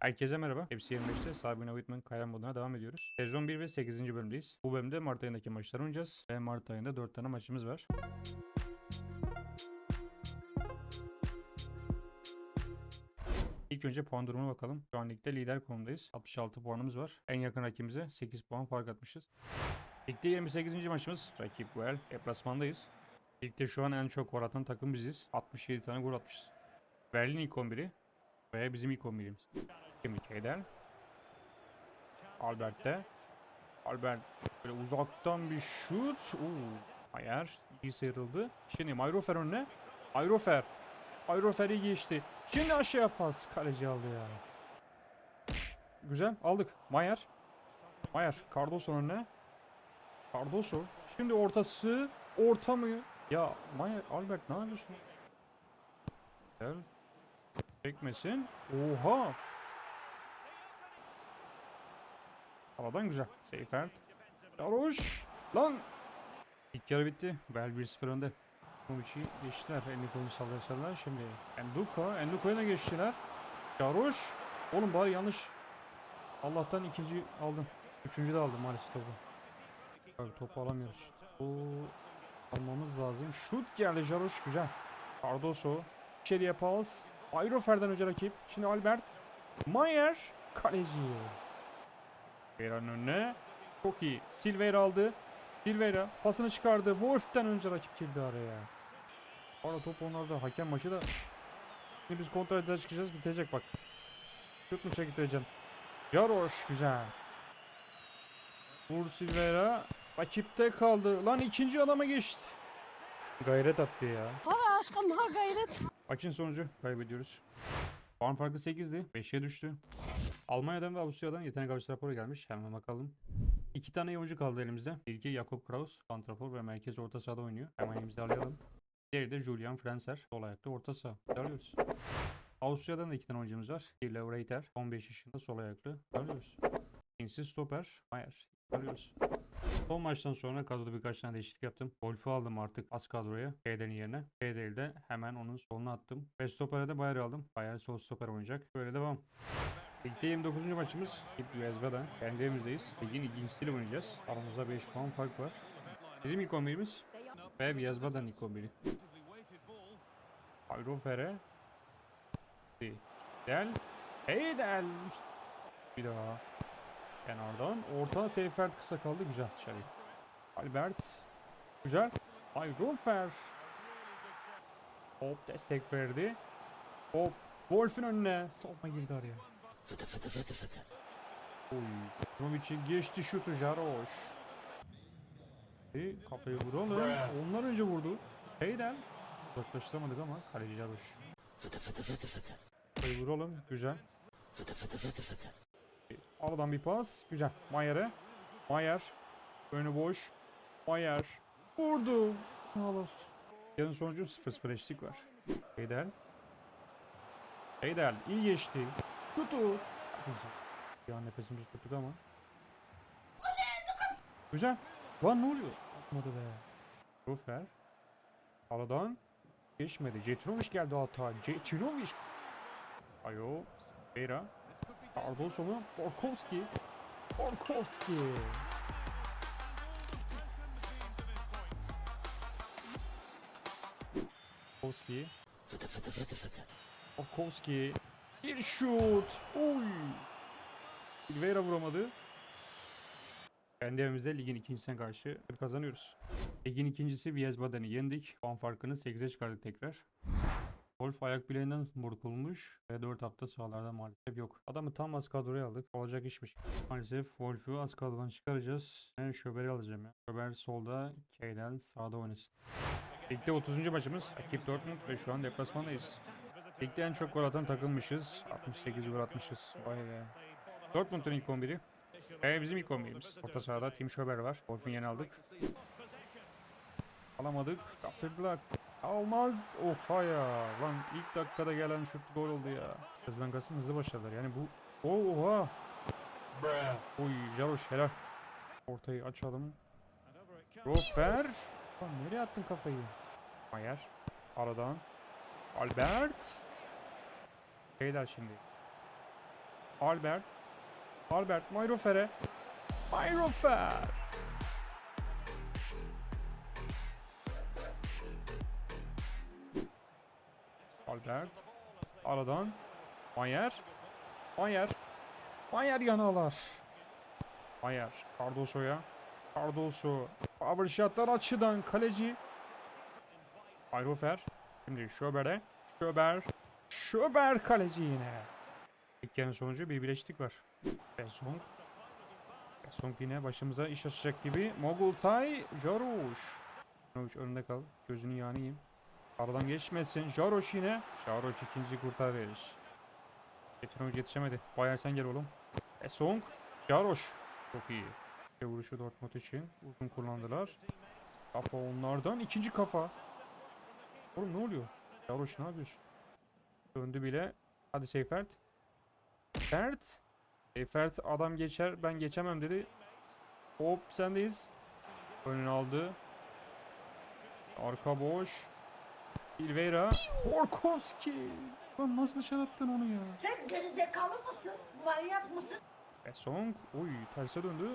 Herkese merhaba. Hepsi 25'te Sabine Whitman Kayran moduna devam ediyoruz. Sezon 1 ve 8. bölümdeyiz. Bu bölümde Mart ayındaki maçları oynayacağız. Ve Mart ayında 4 tane maçımız var. İlk önce puan durumuna bakalım. Şu an ligde lider konumdayız. 66 puanımız var. En yakın rakibimize 8 puan fark atmışız. Ligde 28. maçımız. Rakip Well. Deplasmandayız. Ligde şu an en çok gol atan takım biziz. 67 tane gol atmışız. Berlin ilk 11'i ve bizim ilk 11'imiz. Şimdi Kedel. Albert'te. Albert böyle uzaktan bir şut. Oo, Ayer iyi sıyrıldı. Şimdi Mayrofer önüne. Ayrofer. Ayrofer iyi geçti. Şimdi aşağıya pas. Kaleci aldı ya. Güzel aldık. Mayer. Mayer. Cardoso önüne. Cardoso. Şimdi ortası. Orta mı? Ya Mayer. Albert ne yapıyorsun? Güzel. Çekmesin. Oha. Havadan güzel. Seyfert. Yaroş. Lan. İlk yarı bitti. Bel 1-0 önde. Movic'i geçtiler. Enduko'yu sallarsalar. Şimdi Enduko. Enduko'ya da geçtiler. Yaroş. Oğlum bari yanlış. Allah'tan ikinci aldım. Üçüncü de aldım maalesef topu. Abi topu alamıyoruz. Bu almamız lazım. Şut geldi Jaroş. Güzel. Cardoso. İçeriye pas. Ayrofer'den önce rakip. Şimdi Albert. Mayer. Kaleci. Silveira'nın önüne. Çok iyi. Silveira aldı. Silveira pasını çıkardı. Wolf'ten önce rakip girdi araya. Orada top onlarda. Hakem maçı da. Şimdi biz edeceğiz çıkacağız. Bitecek bak. Şut mu çektireceğim. Yaroş. Güzel. Vur Silveira. Rakipte kaldı. Lan ikinci adama geçti. Gayret attı ya. Ha aşkım ha gayret. Maçın sonucu kaybediyoruz. Puan farkı 8'di. 5'e düştü. Almanya'dan ve Avusturya'dan yetenek avcısı raporu gelmiş. Hemen bakalım. İki tane oyuncu kaldı elimizde. İlki Jakob Kraus, santrafor ve merkez orta sahada oynuyor. Hemen imzalayalım. Diğeri de Julian Frenzer, sol ayaklı orta saha. Alıyoruz. Avusturya'dan da iki tane oyuncumuz var. Kirlev Reiter, 15 yaşında sol ayaklı. Alıyoruz. İkinci stoper, Mayer. Alıyoruz. Son maçtan sonra kadroda birkaç tane değişiklik yaptım. Wolf'u aldım artık az kadroya. K'den yerine. K'den de hemen onun soluna attım. Ve stopere de Bayer aldım. Bayer sol stoper oynayacak. Böyle devam. Ligde 29. maçımız. İlk USB'den. Kendi evimizdeyiz. Ligin ikincisiyle oynayacağız. Aramızda 5 puan fark var. Bizim ilk 11'imiz. Ve Viezba'dan ilk 11'i. Ayrofere. Del. Heydel. Bir daha. Kenardan. Orta Seyfert kısa kaldı. Güzel dışarı. Albert. Güzel. Ayrofer. Hop destek verdi. Hop. Wolf'un önüne. Solma girdi araya. Fıtı fıtı fıtı fıtı. Oy. Novic'in geçti şutu Jaroş. E, kafayı vuralım. Onlar önce vurdu. Heyden. Uzaklaştıramadık ama kaleci Jaroş. Fıtı fıtı fıtı fıtı. Kafayı vuralım. Güzel. Fıtı fıtı fıtı fıtı. E, Aradan bir pas. Güzel. Mayer'e. Mayer. Önü boş. Mayer. Vurdu. Alır. Yarın sonucu 0-0 eşlik var. Heydel. Heydel. iyi geçti. Tutu. Bir an nefesimizi tuttuk ama. Güzel. Lan ne oluyor? Atmadı be. Rufer. Aradan. Geçmedi. Cetrinovic geldi hata. Cetrinovic. Ayo. Bera. Cardoso mu? Borkowski. Borkowski. Borkowski. Fıtı fıtı fıtı fıtı. Borkowski. Bir şut. Oy. Silveira vuramadı. Kendi evimizde ligin ikincisine karşı kazanıyoruz. Ligin ikincisi Wiesbaden'i yendik. Puan farkını 8'e çıkardık tekrar. Wolf ayak bileğinden burkulmuş ve 4 hafta sahalarda maalesef yok. Adamı tam az kadroya aldık. Olacak işmiş. Maalesef Wolf'u az kadrodan çıkaracağız. Ben Şöber'i alacağım ya. Şöber solda, Keyden sağda oynasın. Ligde 30. maçımız. Rakip Dortmund ve şu an deplasmandayız. Ligde en çok gol atan takılmışız. 68 gol atmışız. Vay be. Dortmund'un ilk 11'i. Ve bizim ilk 11'imiz. Orta sahada Tim Schöber var. Wolf'un yeni aldık. Alamadık. Kaptırdılar. Almaz. Oha ya. Lan ilk dakikada gelen şut gol oldu ya. Hızlan Kasım hızlı başladılar. Yani bu... Oha. Oy Jaroş helal. Ortayı açalım. Rofer. Lan nereye attın kafayı? Mayer. Aradan. Albert. Beyler şimdi. Albert. Albert Mayrofer'e. Mayrofer. Albert. Aradan. Mayer. Mayer. Mayer yanalar. Mayer. Cardoso'ya. Cardoso. Power shotlar açıdan kaleci. Ayrofer. Şimdi Şöber'e. Şöber. Şöber kaleci yine. İlk yarının sonucu bir bileştik var. Besong. Besong yine başımıza iş açacak gibi. Mogultay. Jaroş. Jaroş önünde kal. Gözünü yağını. Aradan geçmesin. Jaroş yine. Jaroş ikinci kurtarış. Petinovic yetişemedi. Bayer sen gel oğlum. Besong. Jaroş. Çok iyi. Bir vuruşu Dortmund için. Uzun kullandılar. Kafa onlardan. ikinci kafa. Oğlum ne oluyor? Jaroş ne yapıyorsun? Döndü bile. Hadi Seyfert. Fert. Seyfert adam geçer. Ben geçemem dedi. Hop sendeyiz. Önünü aldı. Arka boş. Silveira. Borkowski. Lan nasıl dışarı attın onu ya? Sen gerizekalı mısın? Manyak mısın? Esong. Oy terse döndü.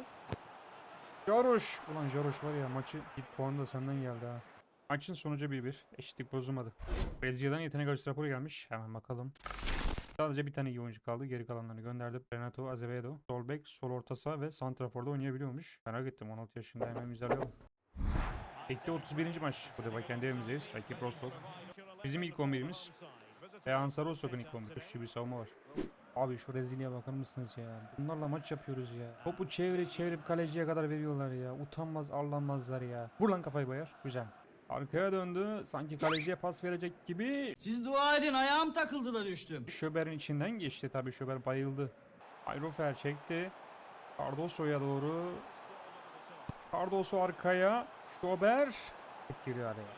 Jaroş. Ulan Jaroş var ya maçı ilk puanı da senden geldi ha. Maçın sonucu 1-1. Eşitlik bozulmadı. Brezilya'dan yetenek acısı raporu gelmiş. Hemen bakalım. Sadece bir tane iyi oyuncu kaldı. Geri kalanlarını gönderdi. Renato Azevedo. Sol bek, sol orta saha ve santraforda oynayabiliyormuş. Merak ettim 16 yaşında hemen imzalayalım. Ligde 31. maç. Bu defa kendi evimizdeyiz. Rakip Rostov. Bizim ilk 11'imiz. Ve Ansar Rostov'un ilk 11'i. Şu bir savunma var. Abi şu rezilliğe bakar mısınız ya? Bunlarla maç yapıyoruz ya. Topu çevirip çevirip kaleciye kadar veriyorlar ya. Utanmaz arlanmazlar ya. Vur lan kafayı bayar. Güzel. Arkaya döndü. Sanki kaleciye pas verecek gibi. Siz dua edin ayağım takıldı da düştüm. Şöber'in içinden geçti. Tabii Şöber bayıldı. Ayrofer çekti. Cardoso'ya doğru. Cardoso arkaya. Şöber. Giriyor araya.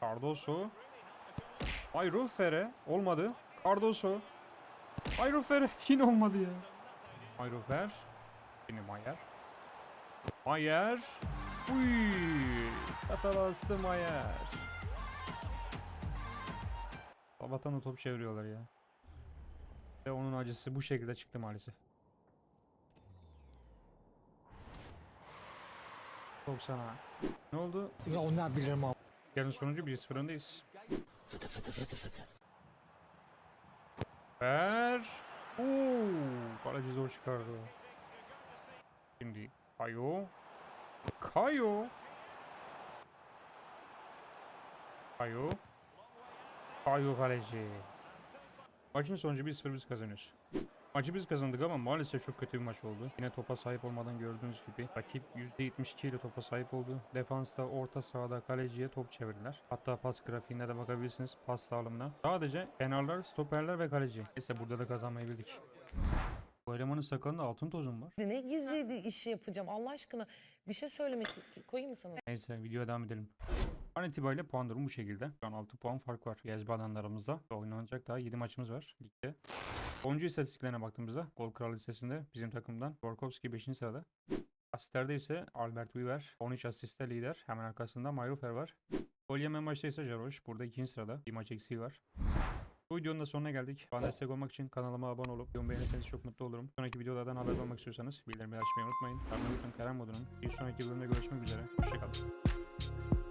Cardoso. Ayrofer'e. Olmadı. Cardoso. Ayrofer'e. Yine olmadı ya. Ayrofer. Yine Mayer. Mayer. Uy. Katar astı Mayer. Sabahtan da top çeviriyorlar ya. Ve onun acısı bu şekilde çıktı maalesef. 90'a. Ne oldu? Ya onlar bilirim abi. Yarın sonucu 1-0 öndeyiz. Fıtı fıtı fıtı fıtı. Ver. Oo, kaleci zor çıkardı. Şimdi Kayo. Kayo. Kayo. Kayo kaleci. Maçın sonucu 1-0 biz kazanıyoruz. Maçı biz kazandık ama maalesef çok kötü bir maç oldu. Yine topa sahip olmadan gördüğünüz gibi rakip %72 ile topa sahip oldu. Defansta, orta sahada kaleciye top çevirdiler. Hatta pas grafiğine de bakabilirsiniz pas dağılımına. Sadece kenarlar, stoperler ve kaleci. Neyse burada da kazanmayı bildik. Bu elemanın sakalında altın tozum var. Ne gizli işi yapacağım Allah aşkına. Bir şey söylemek koyayım mı sana? Neyse videoya devam edelim. An itibariyle puan durumu bu şekilde. Şu an 6 puan fark var. Yazbadan aramızda. Oynanacak daha 7 maçımız var ligde. Oyuncu istatistiklerine baktığımızda gol kralı listesinde bizim takımdan Borkowski 5. sırada. Asistlerde ise Albert Weaver 13 asiste lider. Hemen arkasında Mayrofer var. Gol yeme maçta ise Jaroş. Burada 2. sırada. Bir maç eksiği var. Bu videonun da sonuna geldik. Bana destek olmak için kanalıma abone olup videomu beğenirseniz çok mutlu olurum. Sonraki videolardan haber olmak istiyorsanız bildirimleri açmayı unutmayın. Ben Kerem Modunun bir sonraki bölümde görüşmek üzere. Hoşçakalın.